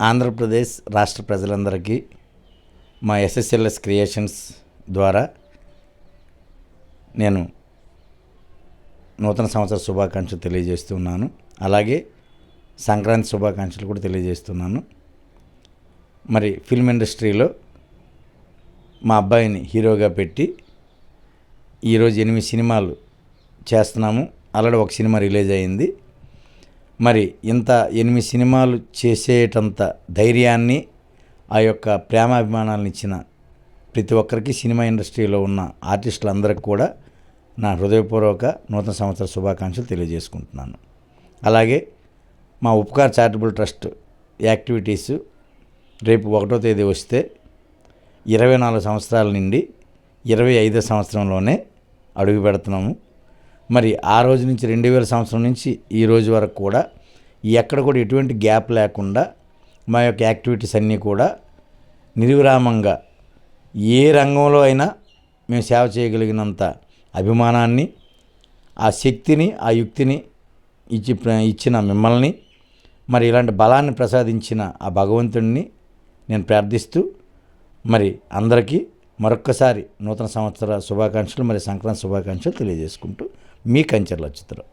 ఆంధ్రప్రదేశ్ రాష్ట్ర ప్రజలందరికీ మా ఎస్ఎస్ఎల్ఎస్ క్రియేషన్స్ ద్వారా నేను నూతన సంవత్సర శుభాకాంక్షలు తెలియజేస్తున్నాను. అలాగే సంక్రాంతి శుభాకాంక్షలు కూడా తెలియజేస్తున్నాను. మరి ఫిల్మ్ ఇండస్ట్రీలో మా అబ్బాయిని హీరోగా పెట్టి ఈరోజు ఎనిమిది సినిమాలు చేస్తున్నాము. ఆల్రెడీ ఒక సినిమా రిలీజ్ అయింది. మరి ఇంత ఎనిమిది సినిమాలు చేసేటంత ధైర్యాన్ని ఆ యొక్క ప్రేమాభిమానాలను ఇచ్చిన ప్రతి ఒక్కరికి సినిమా ఇండస్ట్రీలో ఉన్న ఆర్టిస్టులందరికీ కూడా నా హృదయపూర్వక నూతన సంవత్సర శుభాకాంక్షలు తెలియజేసుకుంటున్నాను. అలాగే మా ఉపకార్ చారిటబుల్ ట్రస్ట్ యాక్టివిటీస్ రేపు ఒకటో తేదీ వస్తే ఇరవై నాలుగు సంవత్సరాల నుండి ఇరవై ఐదో సంవత్సరంలోనే అడుగు పెడుతున్నాము. మరి ఆ రోజు నుంచి రెండు వేల సంవత్సరం నుంచి ఈ రోజు వరకు కూడా ఎక్కడ కూడా ఎటువంటి గ్యాప్ లేకుండా మా యొక్క యాక్టివిటీస్ అన్నీ కూడా నిర్విరామంగా ఏ రంగంలో అయినా మేము సేవ చేయగలిగినంత అభిమానాన్ని ఆ శక్తిని ఆ యుక్తిని ఇచ్చి ఇచ్చిన మిమ్మల్ని మరి ఇలాంటి బలాన్ని ప్రసాదించిన ఆ భగవంతుడిని నేను ప్రార్థిస్తూ మరి అందరికీ మరొక్కసారి నూతన సంవత్సర శుభాకాంక్షలు మరి సంక్రాంతి శుభాకాంక్షలు తెలియజేసుకుంటూ మీ కంచెర్ల చిత్రం